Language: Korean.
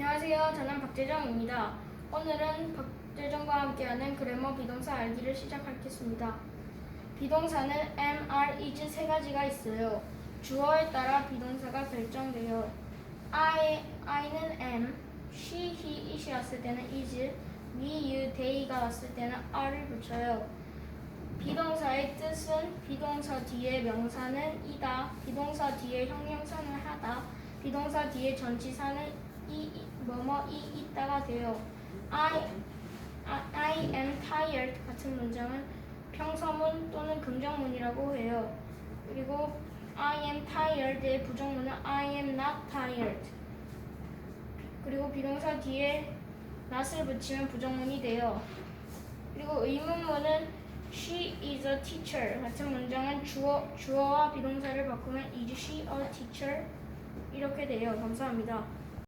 안녕하세요. 저는 박재정입니다. 오늘은 박재정과 함께하는 그래머 비동사 알기를 시작하겠습니다. 비동사는 am, are, is 세 가지가 있어요. 주어에 따라 비동사가 결정돼요. I, I는 am, she, he, it이 왔을 때는 is, we, you, they가 왔을 때는 are를 붙여요. 비동사의 뜻은 비동사 뒤에 명사는 이다, 비동사 뒤에 형용사는 하다, 비동사 뒤에 전치사는 이, 이 뭐뭐 이 있다가 돼요. I, I, I am tired 같은 문장은 평서문 또는 긍정문이라고 해요. 그리고 I am tired의 부정문은 I am not tired. 그리고 비동사 뒤에 not을 붙이면 부정문이 돼요. 그리고 의문문은 She is a teacher 같은 문장은 주어, 주어와 비동사를 바꾸면 is she a teacher 이렇게 돼요. 감사합니다.